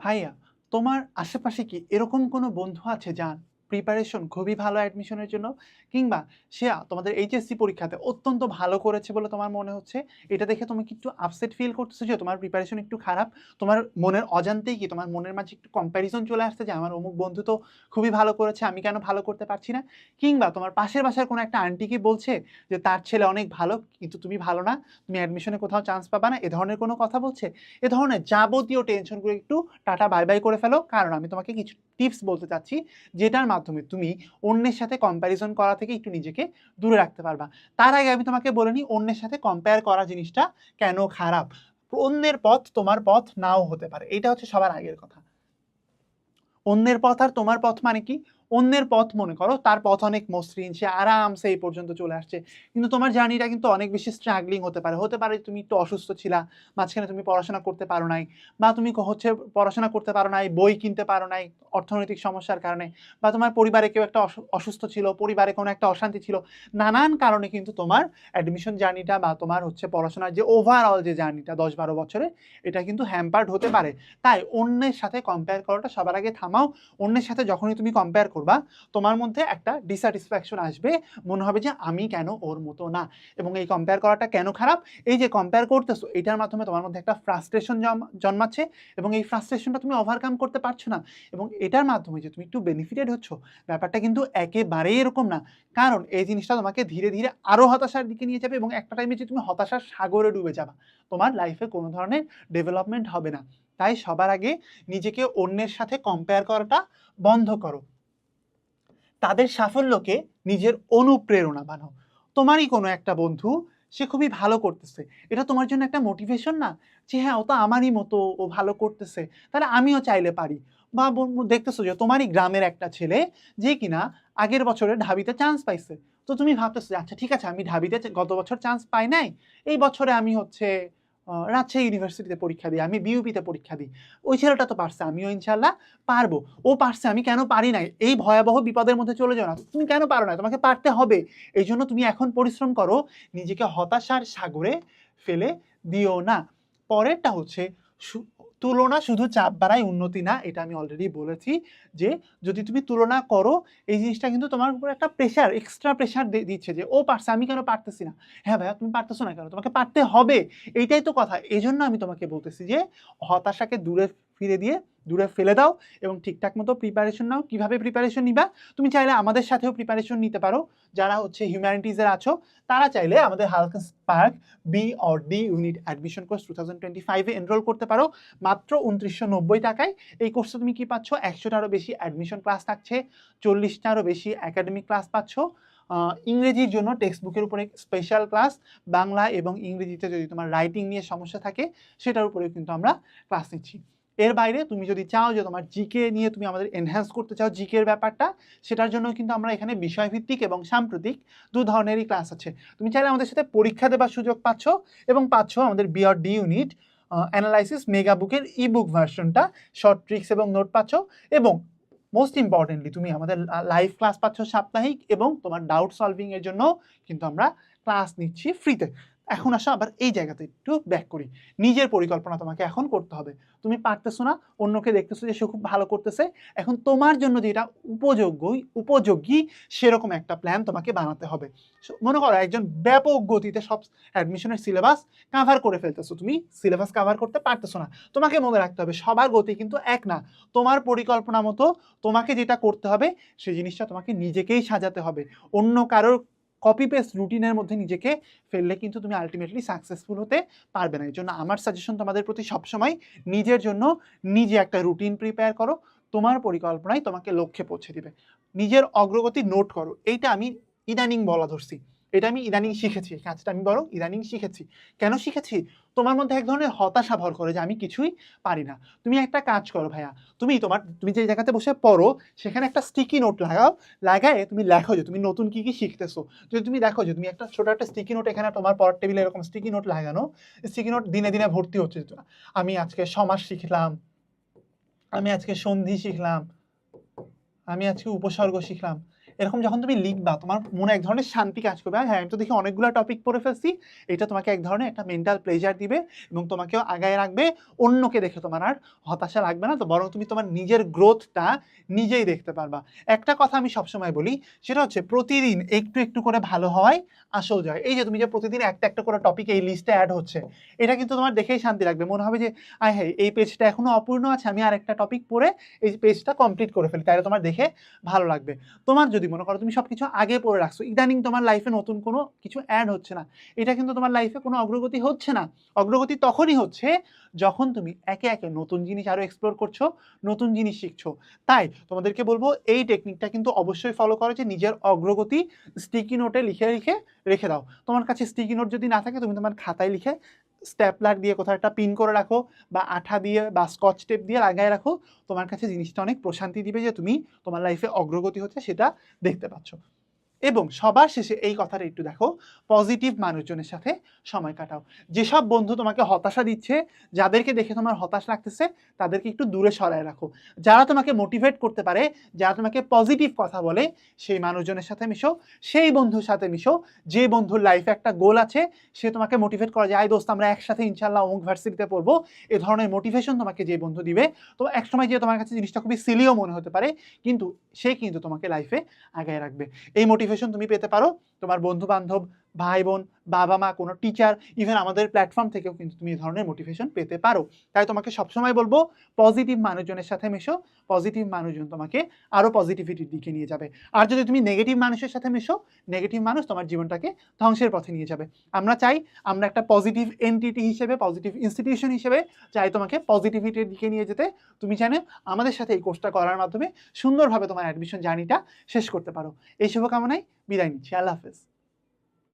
ভাইয়া তোমার আশেপাশে কি এরকম কোনো বন্ধু আছে যার প্রিপারেশন খুবই ভালো অ্যাডমিশনের জন্য, কিংবা সে তোমাদের এইচএসসি পরীক্ষাতে অত্যন্ত ভালো করেছে বলে তোমার মনে হচ্ছে, এটা দেখে তুমি কি একটু আপসেট ফিল করতেছো যে তোমার প্রিপারেশন একটু খারাপ? তোমার মনের অজান্তেই কি, তোমার মনের মাঝে একটু কম্প্যারিজন চলে আসছে যে আমার অমুক বন্ধু তো খুবই ভালো করেছে, আমি কেন ভালো করতে পারছি না? কিংবা তোমার পাশের বাসার কোনো একটা আন্টিকে বলছে যে তার ছেলে অনেক ভালো, কিন্তু তুমি ভালো না, তুমি অ্যাডমিশনে কোথাও চান্স পাবা না, এ ধরনের কোনো কথা বলছে? এ ধরনের যাবতীয় টেনশনগুলো একটু টাটা বাই বাই করে ফেলো, কারণ আমি তোমাকে কিছু টিপস বলতে চাচ্ছি, যেটার মাধ্যমে তুমি অন্যের সাথে কম্প্যারিজন করা থেকে একটু নিজেকে দূরে রাখতে পারবা। তার আগে আমি তোমাকে বলে নিই, অন্যের সাথে কম্পেয়ার করা জিনিসটা কেন খারাপ? অন্যের পথ তোমার পথ নাও হতে পারে। এটা হচ্ছে সবার আগের কথা। অন্যের পথ আর তোমার পথ মানে কি? অন্যের পথ মনে করো, তার পথ অনেক মসৃণ, সে আরামসে এই পর্যন্ত চলে আসছে। কিন্তু তোমার জার্নিটা কিন্তু অনেক বেশি স্ট্রাগলিং হতে পারে। হতে পারে তুমি একটু অসুস্থ ছিলা, মাঝখানে তুমি পড়াশোনা করতে পারো নাই, বা তুমি হচ্ছে পড়াশোনা করতে পারো নাই, বই কিনতে পারো নাই অর্থনৈতিক সমস্যার কারণে, বা তোমার পরিবারে কেউ একটা অসু- অসুস্থ ছিল, পরিবারে কোনো একটা অশান্তি ছিল, নানান কারণে কিন্তু তোমার অ্যাডমিশন জার্নিটা বা তোমার হচ্ছে পড়াশোনার যে ওভারঅল যে জার্নিটা দশ বারো বছরে, এটা কিন্তু হ্যাম্পার্ড হতে পারে। তাই অন্যের সাথে কম্পেয়ার করাটা সবার আগে থামাও। অন্যের সাথে যখনই তুমি কম্পেয়ার করবা, তোমার মধ্যে একটা ডিস্যাটিসফ্যাকশন আসবে। মনে হবে যে আমি কেন ওর মতো না? এবং এই কম্পেয়ার করাটা কেন খারাপ? এই যে কম্পেয়ার করতেছো, এটার মাধ্যমে তোমার মধ্যে একটা ফ্রাস্ট্রেশন জন্মাচ্ছে এবং এই ফ্রাস্ট্রেশনটা তুমি ওভারকাম করতে পারছ না। এবং এটার মাধ্যমে যে তুমি একটু বেনিফিটেড হচ্ছ, ব্যাপারটা কিন্তু একেবারেই এরকম না। কারণ এই জিনিসটা তোমাকে ধীরে ধীরে আরও হতাশার দিকে নিয়ে যাবে এবং একটা টাইমে যে তুমি হতাশার সাগরে ডুবে যাবা। তোমার লাইফে কোনো ধরনের ডেভেলপমেন্ট হবে না। তাই সবার আগে নিজেকে অন্যের সাথে কম্পেয়ার করাটা বন্ধ করো। তাদের সাফল্যকে নিজের অনুপ্রেরণা বানাও। তোমারই কোনো একটা বন্ধু, সে খুবই ভালো করতেছে। এটা তোমার জন্য একটা মোটিভেশন না? যে হ্যাঁ ও তো আমারই মতো, ও ভালো করতেছে। তাহলে আমিও চাইলে পারি। বা দেখতেছো যে তোমারই গ্রামের একটা ছেলে, যে কিনা আগের বছরে ঢাবিতে চান্স পাইছে। তো তুমি ভাবতেছো আচ্ছা ঠিক আছে, আমি ঢাবিতে গত বছর চান্স পাই নাই। এই বছরে আমি হচ্ছে রাজশাহী ইউনিভার্সিটিতে পরীক্ষা দিই, আমি বিউপিতে পরীক্ষা দিই। ওই ছেলেটা তো পারছে, আমিও ইনশাল্লাহ পারব। ও পারছে, আমি কেন পারি নাই? এই ভয়াবহ বিপদের মধ্যে চলে যাও না। তুমি কেন পারো না? তোমাকে পারতে হবে। এই জন্য তুমি এখন পরিশ্রম করো, নিজেকে হতাশার সাগরে ফেলে দিও না। পরেরটা হচ্ছে তুলনা শুধু চাপ বাড়ায় উন্নতি না, এটা আমি অলরেডি বলেছি যে যদি তুমি তুলনা করো, এই জিনিসটা কিন্তু তোমার উপর একটা প্রেশার এক্সট্রা প্রেশার দিচ্ছে যে, ও পারছে, আমি কেন পারতেছি না? হ্যাঁ ভাইয়া, তুমি পারতেছো না কেন? তোমাকে পারতে হবে। এইটাই তো কথা। এই জন্য আমি তোমাকে বলতেছি যে, হতাশাকে দূরে ফিরে দিয়ে, দূরে ফেলে দাও এবং ঠিকঠাক মতো প্রিপারেশন নাও। কীভাবে প্রিপারেশন নিবা? তুমি চাইলে আমাদের সাথেও প্রিপারেশন নিতে পারো। যারা হচ্ছে হিউম্যানিটিজের আছো, তারা চাইলে আমাদের হালকা park B or D unit admission course two thousand twenty ফাইভে এনরোল করতে পারো। মাত্র উনত্রিশশো নব্বই টাকায়। এই কোর্সে তুমি কি পাচ্ছ? একশোটারও বেশি অ্যাডমিশন ক্লাস থাকছে। চল্লিশটারও বেশি একাডেমিক ক্লাস পাচ্ছ। ইংরেজির জন্য টেক্সট বুকের উপরে স্পেশাল ক্লাস বাংলা এবং ইংরেজিতে যদি তোমার রাইটিং নিয়ে সমস্যা থাকে, সেটার উপরে কিন্তু আমরা ক্লাস নিচ্ছি। এর বাইরে তুমি যদি চাও যে তোমার জিকে নিয়ে তুমি আমাদের এনহ্যান্স করতে চাও জিকের ব্যাপারটা, সেটার জন্য কিন্তু আমরা এখানে বিষয়ভিত্তিক এবং সাম্প্রতিক দু ধরনেরই ক্লাস আছে। তুমি চাইলে আমাদের সাথে পরীক্ষা দেওয়ার সুযোগ পাচ্ছ এবং পাচ্ছ আমাদের BR D unit analysis mega বুকের ই বুক ভার্সনটা শর্ট ট্রিক্স এবং নোট পাচ্ছ এবং মোস্ট ইম্পর্টেন্টলি তুমি আমাদের লাইভ ক্লাস পাচ্ছ সাপ্তাহিক এবং তোমার ডাউট সলভিংয়ের জন্য কিন্তু আমরা ক্লাস নিচ্ছি ফ্রিতে এখন আসো, আবার এই জায়গাতে একটু ব্যাক করি। নিজের পরিকল্পনা তোমাকে এখন করতে হবে। তুমি পারতেছো না, অন্যকে দেখতেছো যে সে খুব ভালো করতেছে। এখন তোমার জন্য যেটা উপযোগ্য উপযোগী, সেরকম একটা প্ল্যান তোমাকে বানাতে হবে। মনে করো একজন ব্যাপক গতিতে সব অ্যাডমিশনের সিলেবাস কাভার করে ফেলতেছো। তুমি সিলেবাস কাভার করতে পারতেছো না। তোমাকে মনে রাখতে হবে, সবার গতি কিন্তু এক না। তোমার পরিকল্পনা মতো তোমাকে যেটা করতে হবে সেই জিনিসটা তোমাকে নিজেকেই সাজাতে হবে। অন্য কারোর কপি পেস্ট রুটিনের মধ্যে নিজেকে ফেললে কিন্তু তুমি আলটিমেটলি সাকসেসফুল হতে পারবে না। এই জন্য আমার সাজেশন তোমাদের প্রতি সবসময় নিজের জন্য নিজে একটা রুটিন প্রিপেয়ার করো। তোমার পরিকল্পনায় তোমাকে লক্ষ্যে পৌঁছে দিবে। নিজের অগ্রগতি নোট করো। এইটা আমি ইদানিং বলা ধরছি। এটা আমি ইদানিং শিখেছি কাজটা আমি বরং ইদানিং শিখেছি। কেন শিখেছি? তোমার মধ্যে এক ধরনের হতাশা ভর করে যে আমি কিছুই পারি না। তুমি একটা কাজ করো ভাইয়া, তুমি তোমার, তুমি যে জায়গাতে বসে পড়ো, সেখানে একটা স্টিকি নোট লাগাও, লাগায় তুমি লেখো যে তুমি নতুন কি কি শিখতেছো। যদি তুমি দেখো যে তুমি একটা ছোট একটা স্টিকি নোট এখানে তোমার পড়ার টেবিলে এরকম স্টিকি নোট লাগানো স্টিকি নোট দিনে দিনে ভর্তি হচ্ছে। আমি আজকে সমাজ শিখলাম, আমি আজকে সন্ধি শিখলাম, আমি আজকে উপসর্গ শিখলাম। এরকম যখন তুমি লিখবা, তোমার মনে এক ধরনের শান্তি কাজ করবে। হ্যাঁ আমি তো দেখি অনেকগুলো টপিক পড়ে ফেলছি। এটা তোমাকে এক ধরনের একটা মেন্টাল প্লেজার দিবে এবং তোমাকেও আগায় রাখবে, অন্যকে দেখে তোমার আর হতাশা লাগবে না। তো বরং তুমি তোমার নিজের গ্রোথটা নিজেই দেখতে পারবা। একটা কথা আমি সবসময় বলি, সেটা হচ্ছে প্রতিদিন একটু একটু করে ভালো হওয়াই আসল যায় এই যে তুমি যে প্রতিদিন একটা একটা করে টপিক এই লিস্টে অ্যাড হচ্ছে, এটা কিন্তু তোমার দেখেই শান্তি লাগবে। মনে হবে যে, আয় হ্যাঁ এই পেজটা এখনও অপূর্ণ আছে, আমি আর একটা টপিক পড়ে এই পেজটা কমপ্লিট করে ফেলি। তাহলে তোমার দেখে ভালো লাগবে। তোমার যদি মনে করো তুমি সব কিছু আগে পড়ে রাখছো, ইদানিং তোমার লাইফে নতুন কোনো কিছু অ্যাড হচ্ছে না। এটা কিন্তু তোমার লাইফে কোনো অগ্রগতি হচ্ছে না। অগ্রগতি তখনই হচ্ছে যখন তুমি একে একে নতুন জিনিস আরও এক্সপ্লোর করছ, নতুন জিনিস শিখছো। তাই তোমাদেরকে বলব, এই টেকনিকটা কিন্তু অবশ্যই ফলো করো যে নিজের অগ্রগতি স্টিকি নোটে লিখে লিখে রেখে দাও। তোমার কাছে স্টিকি নোট যদি না থাকে, তুমি তোমার খাতায় লিখে স্ট্যাপলার দিয়ে কোথাও একটা পিন করে রাখো বা আঠা দিয়ে বা স্কচ টেপ দিয়ে লাগায় রাখো। তোমার কাছে জিনিসটা অনেক প্রশান্তি দিবে যে তুমি তোমার লাইফে অগ্রগতি হচ্ছে সেটা দেখতে পাচ্ছ। এবং সবার শেষে এই কথাটা একটু দেখো পজিটিভ মানুষজনের সাথে সময় কাটাও। যেসব বন্ধু তোমাকে হতাশা দিচ্ছে, যাদেরকে দেখে তোমার হতাশ লাগতেছে, তাদেরকে একটু দূরে সরায় রাখো। যারা তোমাকে মোটিভেট করতে পারে, যারা তোমাকে পজিটিভ কথা বলে, সেই মানুষজনের সাথে মিশো, সেই বন্ধুর সাথে মিশো। যে বন্ধুর লাইফে একটা গোল আছে, সে তোমাকে মোটিভেট করা যায় "আয় দোস্ত, আমরা একসাথে ইনশাল্লাহ অমুক ভার্সিটিতে পড়ব। এ ধরনের মোটিভেশন তোমাকে যে বন্ধু দিবে। তো একসময় যে তোমার কাছে জিনিসটা খুবই সিলিও মনে হতে পারে, কিন্তু সে কিন্তু তোমাকে লাইফে আগায় রাখবে। এই মোটিভেশন তুমি পেতে পারো। তোমার বন্ধু বান্ধব ভাই বোন, বাবা মা, কোনো টিচার ইভেন আমাদের প্ল্যাটফর্ম থেকেও কিন্তু তুমি এই ধরনের মোটিভেশন পেতে পারো। তাই তোমাকে সবসময় বলব পজিটিভ মানুষজনের সাথে মেশো পজিটিভ মানুষজন তোমাকে আরও পজিটিভিটির দিকে নিয়ে যাবে। আর যদি তুমি নেগেটিভ মানুষের সাথে মেশো নেগেটিভ মানুষ তোমার জীবনটাকে ধ্বংসের পথে নিয়ে যাবে। আমরা চাই আমরা একটা পজিটিভ এনটিটি হিসেবে পজিটিভ ইনস্টিটিউশন হিসেবে চাই তোমাকে পজিটিভিটির দিকে নিয়ে যেতে। তুমি জানো আমাদের সাথে এই কোর্সটা করার মাধ্যমে সুন্দরভাবে তোমার অ্যাডমিশন জার্নিটা শেষ করতে পারো। এই শুভকামনায় বিদায় নিচ্ছি। আল্লাহ হাফেজ।